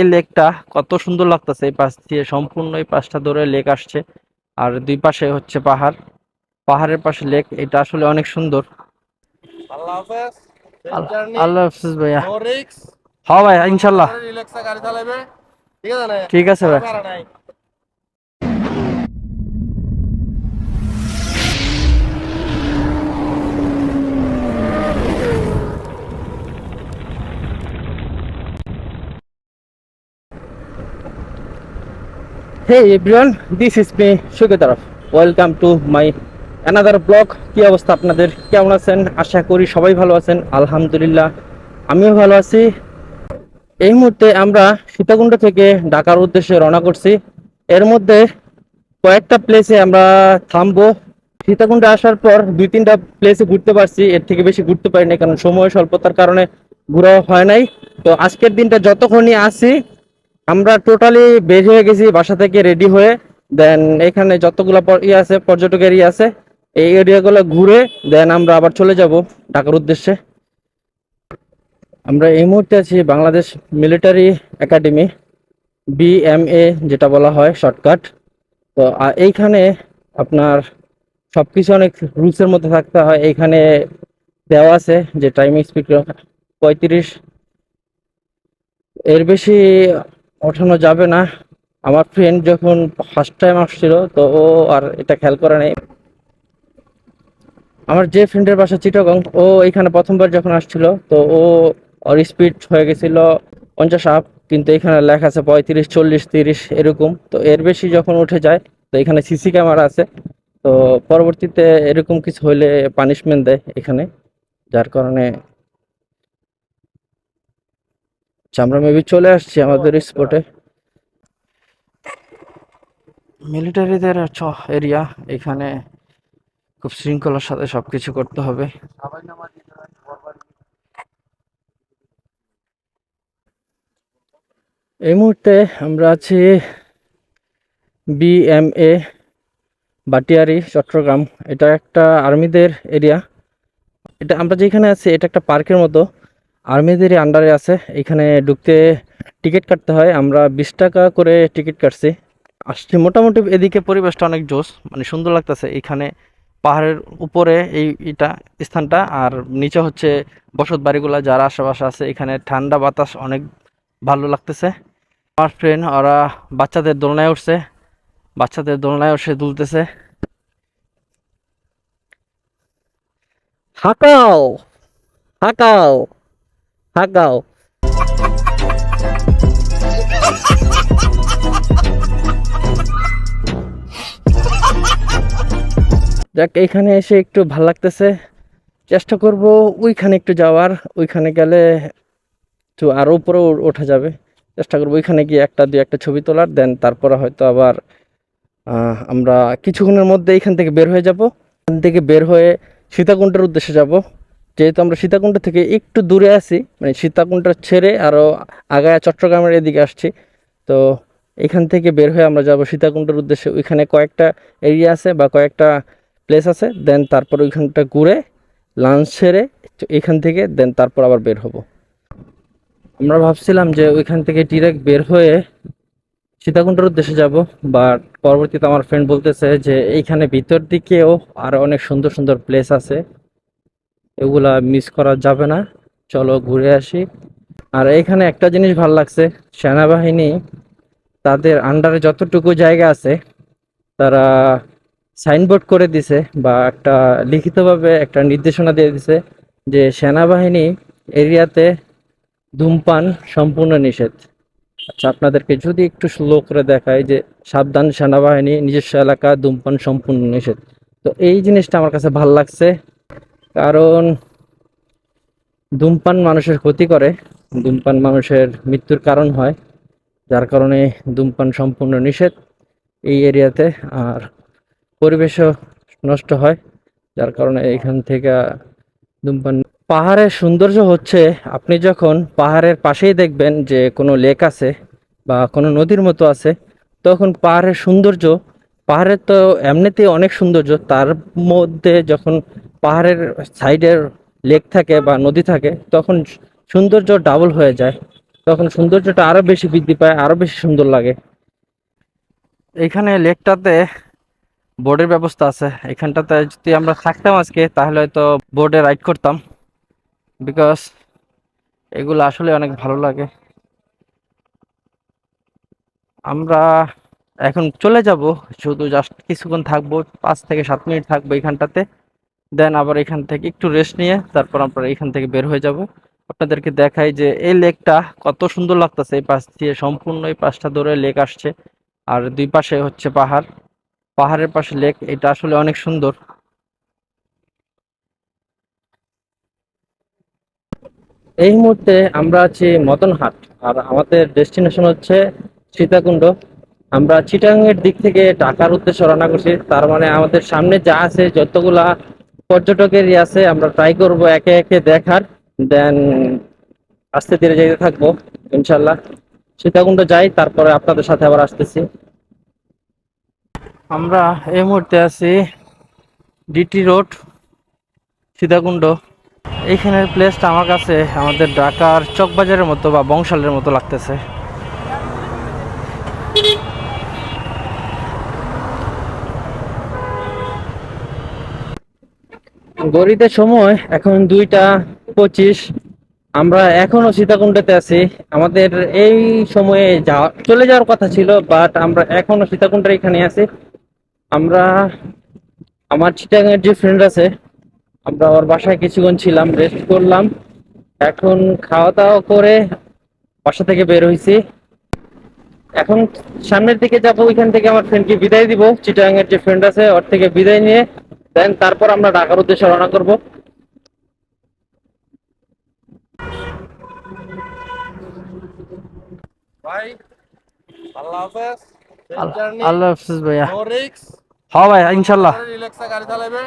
এই লেকটা কত সুন্দর লাগতেছে এই পাশ দিয়ে সম্পূর্ণ এই পাশটা ধরে লেক আসছে। আর দুই পাশে হচ্ছে পাহাড়। পাহাড়ের পাশে লেক এটা আসলে অনেক সুন্দর। আল্লাহ হাফেজ। ভাইয়া। হ্যাঁ ভাই ইনশাল্লাহ। ঠিক আছে ভাই। প্যারা নাই Hey everyone, this is me Suket Araf welcome to my another blog কি অবস্থা আপনাদের? কেমন আছেন? আশা করি সবাই ভালো আছেন। আলহামদুলিল্লাহ আমিও ভালো আছি। এই মুহূর্তে আমরা সীতাকুণ্ড থেকে ঢাকার উদ্দেশ্যে রওনা করছি। এর মধ্যে কয়েকটা প্লেসে আমরা থামবো। সীতাকুণ্ডে আসার পর দুই তিনটা প্লেসে ঘুরতে পারছি। এর থেকে বেশি ঘুরতে পারিনি কারণ সময় স্বল্পতার কারণে ঘোরা হয় নাই। তো আজকের দিনটা যতক্ষণই আসি আমরা টোটালি বের হয়ে গেছি বাসা থেকে রেডি হয়ে। দেন এখানে যতগুলো ইয়ে আছে পর্যটক এরিয়া আছে, এই এরিয়াগুলো ঘুরে দেন আমরা আবার চলে যাব ঢাকার উদ্দেশ্যে। আমরা এই মুহূর্তে আছি বাংলাদেশ মিলিটারি একাডেমি বিএমএ যেটা বলা হয় শর্টকাট তো এইখানে আপনার সব কিছু অনেক রুলসের মধ্যে থাকতে হয়। এইখানে দেওয়া আছে যে টাইমিং স্পিড পঁয়ত্রিশ। এর বেশি ওঠানো যাবে না। আমার ফ্রেন্ড যখন ফার্স্ট টাইম আসছিল, তো ও আর এটা খেয়াল করে নেই। আমার যে ফ্রেন্ডের বাসা চিটাগং, ও এখানে প্রথমবার যখন আসছিল, তো ও ওর স্পিড হয়ে গেছিল পঞ্চাশ আপ কিন্তু এখানে লেখা আছে পঁয়ত্রিশ, চল্লিশ, তিরিশ, এরকম। তো এর বেশি যখন উঠে যায়, তো এখানে সিসি ক্যামেরা আছে। তো পরবর্তীতে এরকম কিছু হইলে পানিশমেন্ট দেয় এখানে, যার কারণে আচ্ছা আমরা মেবি চলে আসছি আমাদের স্পটে মিলিটারিদের ছ এরিয়া এখানে খুব শৃঙ্খলার সাথে সবকিছু করতে হবে। এই মুহূর্তে আমরা আছি বিএমএ বাটিয়ারি, চট্টগ্রাম। এটা একটা আর্মিদের এরিয়া এটা আমরা যেখানে আছি, এটা একটা পার্কের মতো। আর্মিদেরই আন্ডারে আছে। এখানে ঢুকতে টিকিট কাটতে হয়। আমরা বিশ টাকা করে টিকিট কাটছি। আসছি মোটামুটি এদিকে পরিবেশটা অনেক জোস মানে সুন্দর লাগতেছে। এখানে পাহাড়ের উপরে এই এটা স্থানটা, আর নিচে হচ্ছে বসত বাড়িগুলা, যারা আশেপাশে আছে। এখানে ঠান্ডা বাতাস অনেক ভালো লাগতেছে। আমার ফ্রেন্ড ওরা বাচ্চাদের দোলনায় উঠছে। বাচ্চাদের দোলনায় উঠে দুলতেছে। হাঁকাও! হাঁকাও! হাঁকাও যাক এখানে এসে একটু ভালো লাগতেছে। চেষ্টা করব ওইখানে একটু যাওয়ার। ওইখানে গেলে একটু আরও উপরে ওঠা যাবে। চেষ্টা করব ওইখানে গিয়ে একটা, দুই একটা ছবি তোলার। দেন তারপরে হয়তো আবার আমরা কিছুক্ষণের মধ্যে এখান থেকে বের হয়ে যাব। এখান থেকে বের হয়ে সীতাকুণ্ডের উদ্দেশ্যে যাব। যেহেতু আমরা সীতাকুণ্ড থেকে একটু দূরে আছি মানে সীতাকুণ্ড ছেড়ে আরও আগায় চট্টগ্রামের এদিকে আসছি, তো এখান থেকে বের হয়ে আমরা যাব সীতাকুণ্ডের উদ্দেশ্যে। ওইখানে কয়েকটা এরিয়া আছে বা কয়েকটা প্লেস আছে দেন তারপর ওইখানটা ঘুরে লাঞ্চ সেরে এখান থেকে দেন তারপর আবার বের হব। আমরা ভাবছিলাম যে ওইখান থেকে ডিরেক্ট বের হয়ে সীতাকুণ্ডের উদ্দেশ্যে যাব বাট পরবর্তীতে আমার ফ্রেন্ড বলতেছে যে এইখানে ভিতর দিকেও আরও অনেক সুন্দর সুন্দর প্লেস আছে। এগুলা মিস করা যাবে না। চলো ঘুরে আসি। আর এখানে একটা জিনিস ভালো লাগছে, সেনাবাহিনী তাদের আন্ডারে যতটুকু জায়গা আছে, তারা সাইনবোর্ড করে দিছে বা একটা লিখিতভাবে একটা নির্দেশনা দিয়ে দিছে যে সেনাবাহিনী এরিয়াতে ধূমপান সম্পূর্ণ নিষেধ। আচ্ছা আপনাদেরকে যদি একটু স্লো করে দেখায় যে সাবধান, সেনাবাহিনী নিজস্ব এলাকা ধূমপান সম্পূর্ণ নিষেধ। তো এই জিনিসটা আমার কাছে ভালো লাগছে। কারণ ধূমপান মানুষের ক্ষতি করে, ধূমপান মানুষের মৃত্যুর কারণ হয়, যার কারণে ধূমপান সম্পূর্ণ নিষেধ এই এরিয়াতে, আর পরিবেশও নষ্ট হয়, যার কারণে এখান থেকে ধূমপান। পাহাড়ের সৌন্দর্য হচ্ছে, আপনি যখন পাহাড়ের পাশেই দেখবেন যে কোনো লেক আছে বা কোনো নদীর মতো আছে, তখন পাহাড়ের সৌন্দর্য, পাহাড়ের তো এমনিতেই অনেক সৌন্দর্য, তার মধ্যে যখন পাহাড়ের সাইডের লেক থাকে বা নদী থাকে, তখন সৌন্দর্য ডাবল হয়ে যায়। তখন সৌন্দর্যটা আরও বেশি বৃদ্ধি পায়, আরও বেশি সুন্দর লাগে। এইখানে লেকটাতে বোর্ডের ব্যবস্থা আছে। এখানটাতে যদি আমরা থাকতাম আজকে, তাহলে হয়তো বোর্ডে রাইড করতাম। বিকজ এগুলো আসলে অনেক ভালো লাগে। আমরা এখন চলে যাব। শুধু জাস্ট কিছুক্ষণ থাকব, পাঁচ থেকে সাত মিনিট থাকব এখানটাতে। দেন আবার এখান থেকে একটু রেস্ট নিয়ে তারপর আমরা এখান থেকে বের হয়ে যাব। আপনাদেরকে দেখাই যে এই লেকটা কত সুন্দর লাগতেছে, এই পাশ দিয়ে সম্পূর্ণ এই পাশটা ধরে লেক আসছে। আর দুই পাশে হচ্ছে পাহাড়। পাহাড়ের পাশে লেক, এটা আসলে অনেক সুন্দর। এই মুহূর্তে আমরা আছি মদনহাট, আর আমাদের ডেস্টিনেশন হচ্ছে সীতাকুণ্ড। আমরা চিটাংয়ের দিক থেকে ঢাকার উদ্দেশ্যে রওনা করছি, তার মানে আমাদের সামনে যা আছে যতগুলা পর্যটকের ই আছে, আমরা ট্রাই করব একে একে দেখার দেন আস্তে ধীরে যেতে থাকব, ইনশাল্লাহ। সীতাকুণ্ড যাই, তারপরে আপনাদের সাথে আবার আসতেছি। আমরা এই মুহূর্তে আছি ডিটি রোড সীতাকুণ্ড। এইখানের প্লেসটা আমার কাছে আমাদের ঢাকার চকবাজারের মতো বা বংশালের মতো লাগতেছে। গড়িতে সময় এখন দুইটা পঁচিশ। আমরা এখনও সীতাকুণ্ডতে আছি। আমাদের এই সময়ে যাওয়া চলে যাওয়ার কথা ছিল বাট আমরা এখনও সীতাকুণ্ডের এখানে আছি। আমরা আমার চিটাগাংয়ের যে ফ্রেন্ড আছে, আমরা ওর বাসায় কিছুক্ষণ ছিলাম রেস্ট করলাম। এখন খাওয়া দাওয়া করে বাসা থেকে বের হয়েছি এখন সামনের দিকে যাব, ওইখান থেকে আমার ফ্রেন্ডকে বিদায় দিব। চিটাগাং যে ফ্রেন্ড আছে, ওর থেকে বিদায় নিয়ে দেন তারপর আমরা ঢাকার উদ্দেশ্যে রওনা করব। ভাই আল্লাহ হাফেজ। আল্লাহ হাফিজ ভাইয়া। হ্যাঁ ভাই ইনশাল্লাহ। রিল্যাক্সে গাড়ি চালাবে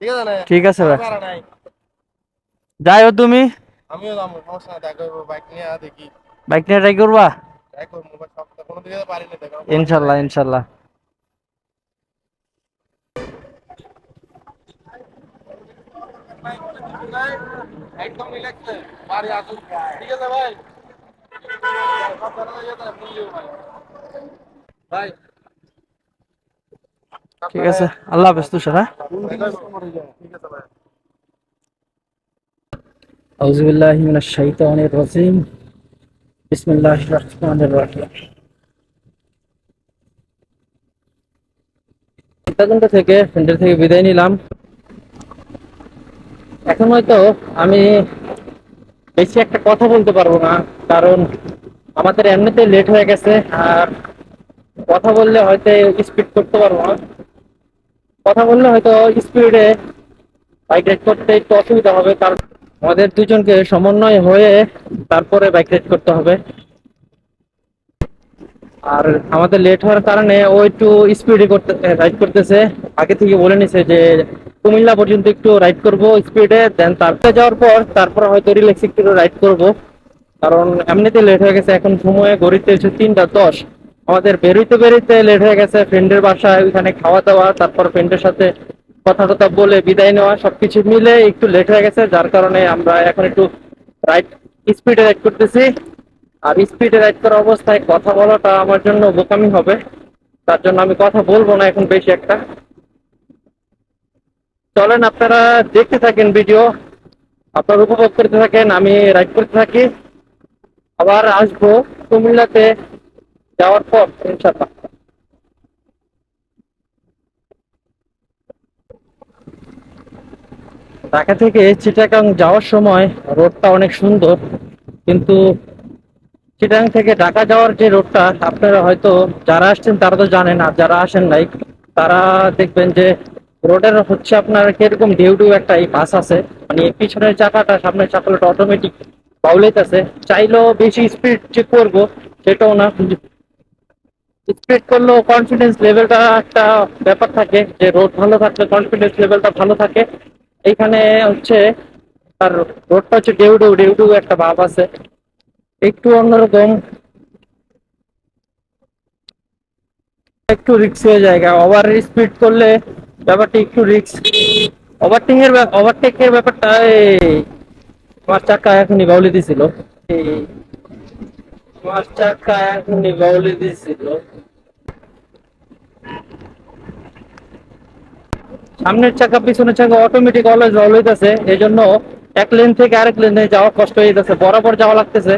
ঠিক আছে না? ঠিক আছে ভাই। যাইও তুমি। আমিও যাব সমস্যা নাই দেখা করব বাইক নিয়ে আ দেখি। বাইক নিয়ে ট্রাই করবা? ট্রাই করব কোনো দিকে পারি না দেখা ইনশাল্লাহ ইনশাল্লাহ। एकदम रिलैक्स है बाहर आसू ठीक है भाई ভাই ঠিক আছে আল্লাহ হাফেজ তুষার হ্যাঁ ঠিক আছে ভাই আউযুবিল্লাহি মিনাশ শাইতানির রাজিম বিসমিল্লাহির রহমানির রহিম সীতাকুণ্ড থেকে ফ্রেন্ডের থেকে বিদায় নিলাম এখন হয়তো আমি বেশি একটা কথা বলতে পারব না, কারণ আমাদের এমনিতে লেট হয়ে গেছে, আর কথা বললে হয়তো স্পিড করতে পারব না। কথা বললে হয়তো স্পিডে বাইক রাইড করতে একটু অসুবিধা হবে, কারণ আমাদের দুজনকে সমন্বয় হয়ে তারপরে বাইক রাইড করতে হবে। আর আমাদের লেট হওয়ার কারণে ও একটু স্পিডে করতে রাইড করতেছে। আগে থেকে বলে নিছে যে কুমিল্লা পর্যন্ত একটু রাইড করব স্পিডে দেন তারপরে যাওয়ার পর, তারপর হয়তো রিল্যাক্স একটু রাইড করব। কারণ এমনিতে লেট হয়ে গেছে, এখন সময়ে গড়িতে হচ্ছে তিনটা দশ। আমাদের বেরোইতে বেরোইতে লেট হয়ে গেছে ফ্রেন্ডের বাসায়, ওইখানে খাওয়া দাওয়া তারপর ফ্রেন্ডের সাথে কথা টথা বলে বিদায় নেওয়া, সবকিছু মিলে একটু লেট হয়ে গেছে, যার কারণে আমরা এখন একটু রাইড স্পিডে রাইড করতেছি। আর স্পিডে রাইড করা অবস্থায় কথা বলাটা আমার জন্য বোকামি হবে। তার জন্য আমি কথা বলব না এখন বেশি একটা। চলেন, আপনারা দেখতে থাকেন ভিডিও আপনারা উপভোগ করতে থাকেন, আমি রাইড করতে থাকি। আবার আসব কুমিল্লাতে যাওয়ার পর ইনশাল্লাহ ঢাকা থেকে চিটাগাং যাওয়ার সময় রোডটা অনেক সুন্দর, কিন্তু চিটাগাং থেকে ঢাকা যাওয়ার যে রোডটা, আপনারা হয়তো যারা আসছেন তারা তো জানেন, আর যারা আসেন নাই, তারা দেখবেন যে রোডের হচ্ছে আপনার কীরকম ঢেউ ঢেউ একটা এই বাস আছে। মানে পিছনের চাকাটা, সামনের চাকাটা অটোমেটিক বাউলাইতেছে চাইলেও বেশি স্পিড চেক করব, সেটাও না। স্পিড করলেও কনফিডেন্স লেভেলটা একটা ব্যাপার থাকে, যে রোড ভালো থাকলে কনফিডেন্স লেভেলটা ভালো থাকে। এইখানে হচ্ছে আর রোডটা হচ্ছে ডেউ ডেউ ডেউ ডেউ একটা ভাব আছে। একটু অন্যরকম। একটু রিক্স হয়ে জায়গা ওভার স্পিড করলে ব্যাপারটা একটু রিক্স ওভারটেক এর ওভারটেক এর ব্যাপারটা আমার চাকা এখনই বাউলি দিছিল। আমার চাকা এখনই বাউলি দিছিল। সামনের চাকা, পিছনের চাকা অটোমেটিক অলওয়েজ অলওয়েজ আছে এই জন্য এক লেন থেকে আরেক লেনে যাওয়া কষ্ট হয়ে যাচ্ছে। বরাবর যাওয়া লাগতেছে।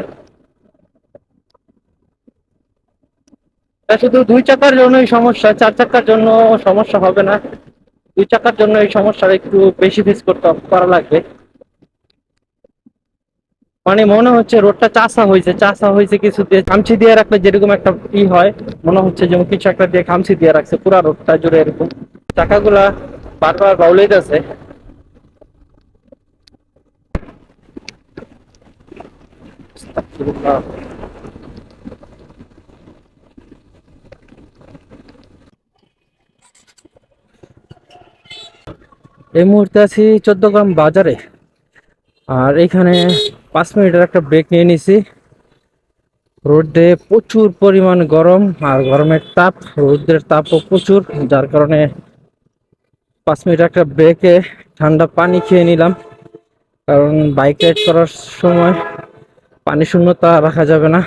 শুধু দুই চাকার জন্যই সমস্যা, চার চাকার জন্য সমস্যা হবে না। দুই চাকার জন্য এই সমস্যাটা একটু বেশি ফেস করতে করা লাগবে। মানে মনে হচ্ছে রোডটা চাষা হয়েছে চাষা হয়েছে কিছু দিয়ে খামচি দিয়ে রাখলে যেরকম একটা ই হয়, মনে হচ্ছে যেমন কিছু একটা দিয়ে খামচি দিয়ে রাখছে, পুরা রোডটা জুড়ে এরকম। চাকাগুলা বারবার বাউলেই আছে এই মুহূর্তে আছি চোদ্দগ্রাম বাজারে। আর এখানে পাঁচ মিনিটের একটা ব্রেক নিয়ে নিছি। রোদে প্রচুর পরিমাণ গরম, আর গরমের তাপ রোদের তাপও প্রচুর, যার কারণে পাঁচ মিনিট একটা ব্রেকে ঠান্ডা পানি খেয়ে নিলাম। কারণ বাইক রাইড করার সময় পানি শূন্যতা রাখা যাবে না।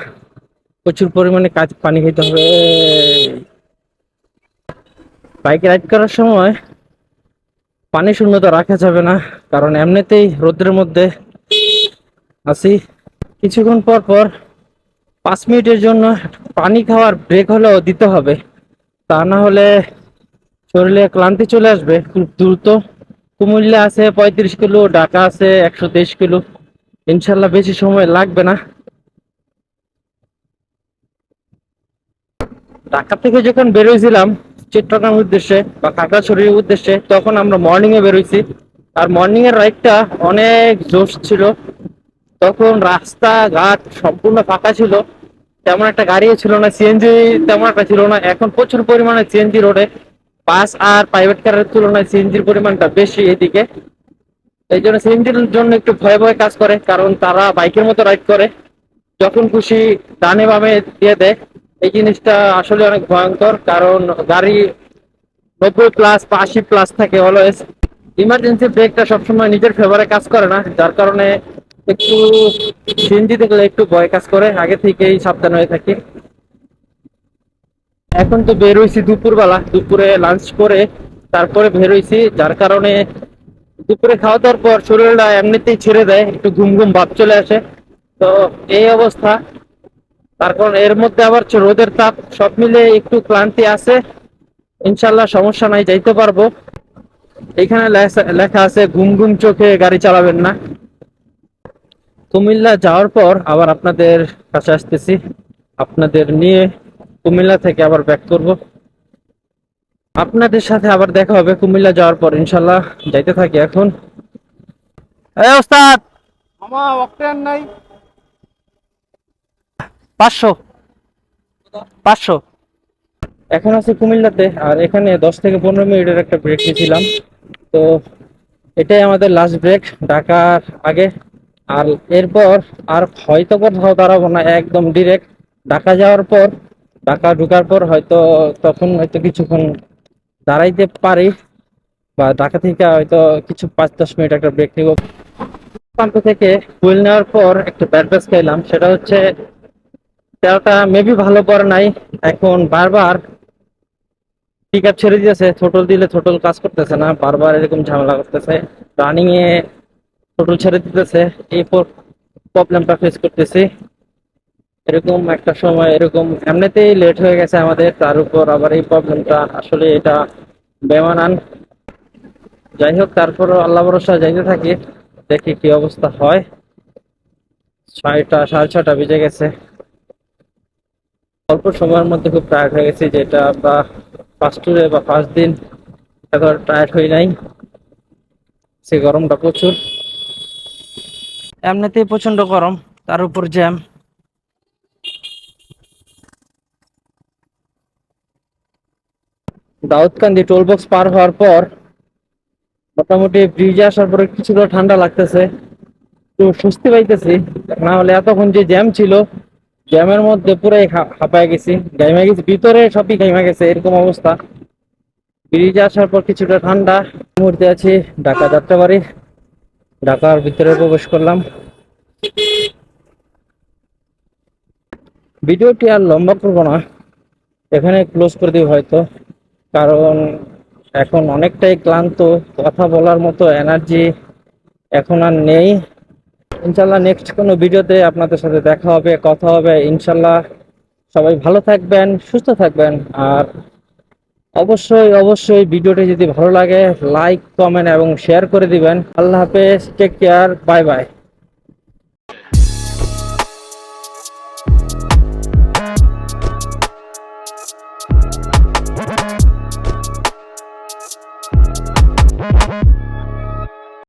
প্রচুর পরিমাণে কাজ, পানি খেতে হবে। বাইক রাইড করার সময় পানি শূন্যতা রাখা যাবে না, কারণ এমনিতেই রোদ্রের মধ্যে আছি। কিছুক্ষণ পর পর পাঁচ মিনিটের জন্য পানি খাওয়ার ব্রেক হলেও দিতে হবে। তা না হলে শরীরে ক্লান্তি চলে আসবে খুব দ্রুত। কুমিল্লা আছে পঁয়ত্রিশ কিলো, ঢাকা আছে একশো তেইশ কিলো। ইনশাল্লাহ বেশি সময় লাগবে না। ঢাকা থেকে যখন বেরোইছিলাম চট্টগ্রাম উদ্দেশ্যে বা কাকাছড়ির উদ্দেশ্যে তখন আমরা মর্নিং এ বেরোইছি। আর মর্নিং এর রাইডটা অনেক জোশ ছিল। তখন রাস্তা, ঘাট সম্পূর্ণ ফাঁকা ছিল। তেমন একটা গাড়িও ছিল না সিএনজি তেমন একটা ছিল না। এখন প্রচুর পরিমাণে সিএনজি রোডে। বাস আর প্রাইভেট কারের তুলনায় সিএনজির পরিমাণটা বেশি এদিকে। এই জন্য সিএনজির জন্য একটু ভয় ভয় কাজ করে, কারণ তারা বাইকের মতো রাইড করে। যখন খুশি, ডানে বামে দিয়ে দেয়। এই জিনিসটা আসলে অনেক ভয়ঙ্কর, কারণ গাড়ি নব্বই প্লাস বা আশি প্লাস থাকে অলওয়েজ ইমার্জেন্সি ব্রেকটা সবসময় নিজের ফেভারে কাজ করে না, যার কারণে একটু সিএনজি দেখলে একটু ভয় কাজ করে, আগে থেকেই সাবধান হয়ে থাকি। এখন তো বের হইছি দুপুরবেলা, দুপুরে লাঞ্চ করে তারপরে বের হইছি, যার কারণে দুপুরে খাওয়া দাওয়ার পর শরীরটা এমনিতেই ছেড়ে দেয়, একটু ঘুম ঘুম ভাব চলে আসে। তো এই অবস্থা। তার কারণ এর মধ্যে আবার রোদের তাপ সব মিলে একটু ক্লান্তি আছে। ইনশাল্লাহ সমস্যা নাই যাইতে পারব। এখানে লেখা- আছে ঘুম ঘুম চোখে গাড়ি চালাবেন না। কুমিল্লা যাওয়ার পর আবার আপনাদের কাছে আসতেছি। আপনাদের নিয়ে কুমিল্লা থেকে আবার ব্যাক করব। আপনাদের সাথে আবার দেখা হবে কুমিল্লা যাওয়ার পর ইনশাল্লাহ যাইতে থাকি এখন। ওস্তাদ! মামা অক্টেন নাই। পাঁচশো। পাঁচশো। এখন আছে কুমিল্লাতে, আর এখানে দশ থেকে পনেরো মিনিটের একটা ব্রেক নিয়েছিলাম। তো এটাই আমাদের লাস্ট ব্রেক ঢাকার আগে। আর এরপর আর হয়তো কোথাও দাঁড়াবো না, একদম ডিরেক্ট ঢাকা যাওয়ার পর, ঢাকা ঢুকার পর হয়তো তখন হয়তো কিছুক্ষণ দাঁড়াইতে পারি। বা ঢাকা থেকে হয়তো কিছু পাঁচ দশ মিনিট একটা ব্রেক নিব। প্রান্ত থেকে ফুল নেওয়ার পর একটা ব্যাড ব্যাস খাইলাম সেটা হচ্ছে তেলটা মেবি ভালো করে নাই। এখন বারবার পিক আপ ছেড়ে দিয়েছে থোটল দিলে থোটল কাজ করতেছে না, বারবার এরকম ঝামেলা করতেছে। রানিং এ থোটল ছেড়ে দিতেছে এই প্রবলেমটা ফেস করতেছি। এরকম একটা সময়, এরকম এমনিতেই লেট হয়ে গেছে আমাদের, তার উপর আবার এই প্রবলেমটা আসলে এটা বেমানান। যাই হোক, তারপরও আল্লাহ ভরসা, যাইতে থাকি, দেখি কি অবস্থা হয়। ছয়টা, সাড়ে ছটা বেজে গেছে। অল্প সময়ের মধ্যে খুব টায়ার্ড হয়ে গেছি, যেটা বা ফার্স্ট ট্যুরে বা ফার্স্ট দিন এত টায়ার্ড হই নাই। সে গরমটা প্রচুর। এমনিতেই প্রচণ্ড গরম, তার উপর জ্যাম দাউদকান্দি টোল বক্স পার হওয়ার পর মোটামুটি ব্রিজে আসার পরে কিছুটা ঠান্ডা লাগতেছে। একটু স্বস্তি পাইতেছি, না হলে এতক্ষণ যে জ্যাম ছিল জ্যামের মধ্যে পুরাই হাঁপায় গেছি গাইমা গেছি, ভিতরে সবই গাইমা গেছে, এরকম অবস্থা। ব্রিজে আসার পর কিছুটা ঠান্ডা, মুহূর্তে আছি ঢাকা যাত্রাবাড়ি। ঢাকার ভিতরে প্রবেশ করলাম। ভিডিওটি আর লম্বা করব না, এখানে ক্লোজ করে দিব হয়তো, কারণ এখন অনেকটাই ক্লান্ত, কথা বলার মতো এনার্জি এখন আর নেই। ইনশাল্লাহ নেক্সট কোনো ভিডিওতে আপনাদের সাথে দেখা হবে, কথা হবে, ইনশাল্লাহ সবাই ভালো থাকবেন, সুস্থ থাকবেন। আর অবশ্যই অবশ্যই ভিডিওটি যদি ভালো লাগে লাইক কমেন্ট এবং শেয়ার করে দিবেন। আল্লাহ হাফেজ টেক কেয়ার বাই বাই